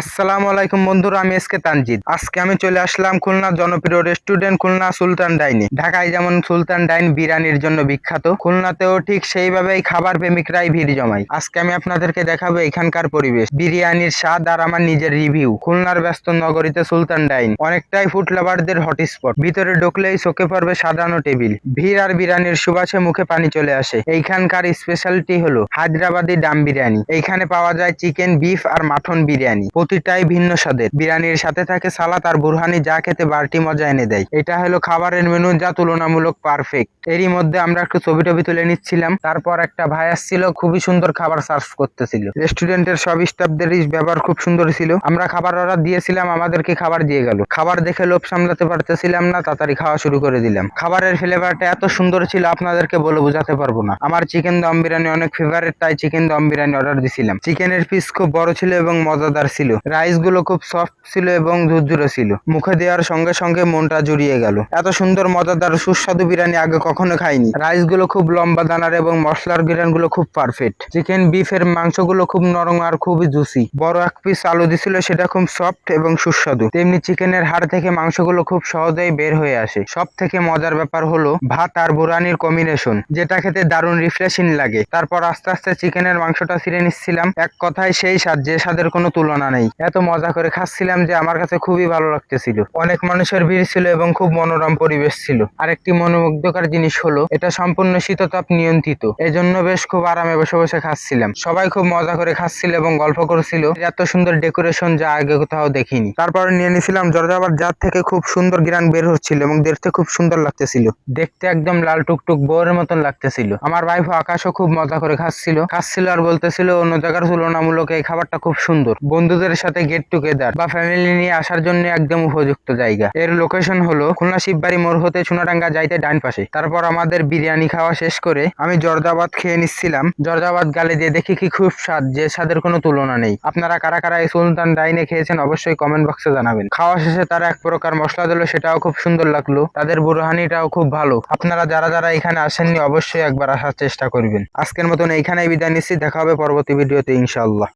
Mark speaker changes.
Speaker 1: আসসালামু আলাইকুম বন্ধুরা, আমি এসকে তানজিদ। আজকে আমি চলে আসলাম খুলনা জনপ্রিয় রেস্টুরেন্ট খুলনা সুলতান ডাইনে। ঢাকায় যেমন সুলতান ডাইন বিরিয়ানির জন্য বিখ্যাত, খুলনাতেও ঠিক সেইভাবেই খাবার প্রেমিকরাই ভিড় জমায়। আজকে আমি আপনাদেরকে দেখাবো এখানকার পরিবেশ, বিরিয়ানির স্বাদ আর আমার নিজের রিভিউ, খুলনার ব্যস্ত নগরীতে সুলতান ডাইন। অনেকটাই ফুড লাভারদের হটস্পট ভিতরে ঢুকলেই চোখে পড়বে সাজানো টেবিল। ভিড় আর বিরিয়ানির সুবাসে মুখে পানি চলে আসে। এইখানকার স্পেশালিটি হলো হায়দ্রাবাদি ডাম বিরিয়ানি। এইখানে পাওয়া যায় চিকেন বিফ আর মাটন বিরিয়ানি। প্রতিটাই ভিন্ন স্বাদের। বিরিয়ানির সাথে থাকে সালাদ আর বুরহানি যা খেতে বাড়তি মজা এনে দেয়। এটা হলো খাবারের মেনু যা তুলনামূলক পারফেক্ট এরই মধ্যে আমরা একটু ছবি টবি তুলে নিচ্ছিলাম। তারপর একটা ভাই আসছিল, খুবই সুন্দর খাবার সার্ভ করতেছিল। রেস্টুরেন্টের সব স্টাফদের ব্যবহার খুব সুন্দর ছিল। আমরা খাবার অর্ডার দিয়েছিলাম, আমাদেরকে খাবার দিয়ে গেল। খাবার দেখে লোভ সামলাতে পারতেছিলাম না, তাড়াতাড়ি খাওয়া শুরু করে দিলাম। খাবারের ফ্লেভারটা এত সুন্দর ছিল, আপনাদেরকে বলে বোঝাতে পারব না। আমার চিকেন দম বিরিয়ানি অনেক ফেভারিট তাই চিকেন দম বিরিয়ানি অর্ডার দিছিলাম। চিকেনের পিস খুব বড় ছিল এবং মজাদার ছিল। রাইসগুলো খুব সফট ছিল এবং ঝুরঝুরে ছিল। মুখে দেওয়ার সঙ্গে সঙ্গে মনটা জুড়িয়ে গেল। এত সুন্দর, মজাদার, সুস্বাদু বিরিয়ানি আগে কখনো খাইনি। রাইসগুলো খুব লম্বা দানার এবং মশলার বিরিয়ানি গুলো খুব পারফেক্ট চিকেন বিফের মাংসগুলো খুব নরম আর খুবই জুসি বড় এক পিস আলু দিছিল, সেটা খুব সফট এবং সুস্বাদু। তেমনি চিকেনের হাড় থেকে মাংসগুলো খুব সহজেই বের হয়ে আসে। সব থেকে মজার ব্যাপার হলো ভাত আর বুরানির কম্বিনেশন যেটা খেতে দারুণ রিফ্রেশিং লাগে। তারপর আস্তে আস্তে চিকেনের মাংসটা ছিঁড়ে নিচ্ছিলাম। এক কথায় সেই স্বাদ, যে স্বাদের কোনো তুলনা নেই। এত মজা করে খাচ্ছিলাম যে আমার কাছে খুবই ভালো লাগতেছিল। অনেক মানুষের ভিড় ছিল এবং খুব মনোরম পরিবেশ ছিল। আরেকটি মনোমুগ্ধকর জিনিস হলো, এটা সম্পূর্ণ শীততাপ নিয়ন্ত্রিত। এজন্য বেশ খুব আরামে বসে বসে খাচ্ছিলাম। সবাই খুব মজা করে খাচ্ছিল এবং গল্প করছিল। এত সুন্দর ডেকোরেশন যা আগে কোথাও দেখিনি। তারপরে নিয়ে নিয়েছিলাম জর্জাবার জাত থেকে খুব সুন্দর গ্রান বের হচ্ছিল এবং দেখতে খুব সুন্দর লাগতেছিল। দেখতে একদম লাল টুকটুক বউয়ের মতন লাগতেছিল। আমার ভাইফ আকাশও খুব মজা করে খাচ্ছিল। খাচ্ছিল আর বলতেছিল, অন্য জায়গার তুলনামূলক এই খাবারটা খুব সুন্দর। বন্ধুদের সাথে গেট টুগেদার বা ফ্যামিলি নিয়ে আসার জন্য একদম উপযুক্ত জায়গা। এর লোকেশন হলো খুলনা শিববাড়ি মোড় হতে সোনাডাঙ্গা যাইতে ডান পাশে। তারপর আমাদের বিরিয়ানি খাওয়া শেষ করে আমি জর্দাবাদ খেয়ে নিচ্ছিলাম। জর্দাবাদ গালে দিয়ে দেখি কি খুব স্বাদ, যে স্বাদের কোনো তুলনা নেই। আপনারা কারা কারা এই সুলতান ডাইনে খেয়েছেন অবশ্যই কমেন্ট বক্সে জানাবেন। খাওয়া শেষে তারা এক প্রকার মশলা দিল, সেটাও খুব সুন্দর লাগল। তাদের বুরহানিটাও খুব ভালো। আপনারা যারা যারা এখানে আসেননি, অবশ্যই একবার আসার চেষ্টা করবেন। আজকের মতন এইখানেই বিদায় নিচ্ছি, দেখা হবে পরবর্তী ভিডিওতে, ইনশাআল্লাহ।